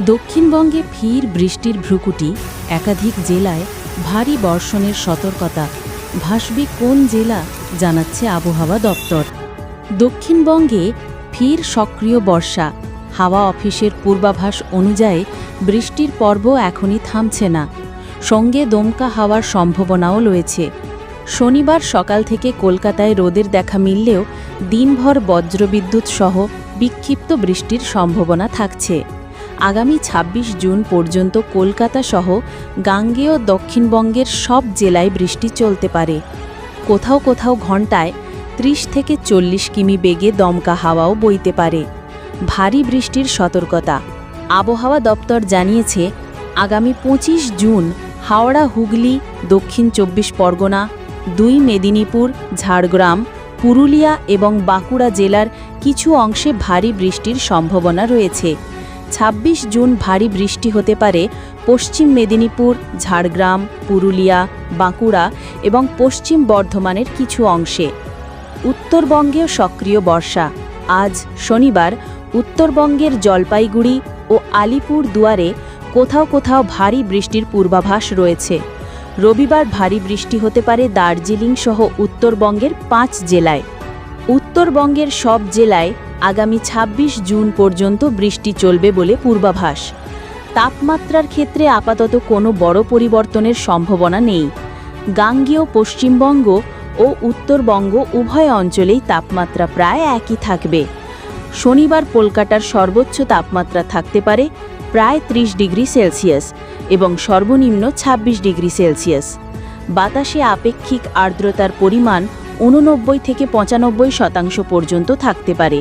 দক্ষিণবঙ্গে ফির বৃষ্টির ভ্রুকুটি, একাধিক জেলায় ভারী বর্ষণের সতর্কতা। ভাসবে কোন জেলা জানাচ্ছে আবহাওয়া দপ্তর। দক্ষিণবঙ্গে ফির সক্রিয় বর্ষা। হাওয়া অফিসের পূর্বাভাস অনুযায়ী বৃষ্টির পর্ব এখনই থামছে না। সঙ্গে দমকা হাওয়ার সম্ভাবনাও রয়েছে। শনিবার সকাল থেকে কলকাতায় রোদের দেখা মিললেও দিনভর বজ্রবিদ্যুৎ সহ বিক্ষিপ্ত বৃষ্টির সম্ভাবনা থাকছে। আগামী ২৬ জুন পর্যন্ত কলকাতা সহ গাঙ্গেয় দক্ষিণবঙ্গের সব জেলায় বৃষ্টি চলতে পারে। কোথাও কোথাও ঘন্টায় ৩০ থেকে চল্লিশ কিমি বেগে দমকা হাওয়াও বইতে পারে। ভারী বৃষ্টির সতর্কতা। আবহাওয়া দপ্তর জানিয়েছে, আগামী ২৫ জুন হাওড়া, হুগলি, দক্ষিণ চব্বিশ পরগনা, দুই মেদিনীপুর, ঝাড়গ্রাম, পুরুলিয়া এবং বাঁকুড়া জেলার কিছু অংশে ভারী বৃষ্টির সম্ভাবনা রয়েছে। ২৬ জুন ভারী বৃষ্টি হতে পারে পশ্চিম মেদিনীপুর, ঝাড়গ্রাম, পুরুলিয়া, বাঁকুড়া এবং পশ্চিম বর্ধমানের কিছু অংশে। উত্তরবঙ্গেও সক্রিয় বর্ষা। আজ শনিবার উত্তরবঙ্গের জলপাইগুড়ি ও আলিপুর দুয়ারে কোথাও কোথাও ভারী বৃষ্টির পূর্বাভাস রয়েছে। রবিবার ভারী বৃষ্টি হতে পারে দার্জিলিং সহ উত্তরবঙ্গের পাঁচ জেলায়। উত্তরবঙ্গের সব জেলায় আগামী ২৬ জুন পর্যন্ত বৃষ্টি চলবে বলে পূর্বাভাস। তাপমাত্রার ক্ষেত্রে আপাতত কোনো বড় পরিবর্তনের সম্ভাবনা নেই। গাঙ্গেয় পশ্চিমবঙ্গ ও উত্তরবঙ্গ উভয় অঞ্চলেই তাপমাত্রা প্রায় একই থাকবে। শনিবার কলকাতার সর্বোচ্চ তাপমাত্রা থাকতে পারে প্রায় ৩০ ডিগ্রি সেলসিয়াস এবং সর্বনিম্ন ২৬ ডিগ্রি সেলসিয়াস। বাতাসে আপেক্ষিক আর্দ্রতার পরিমাণ উননব্বই থেকে পঁচানব্বই শতাংশ পর্যন্ত থাকতে পারে।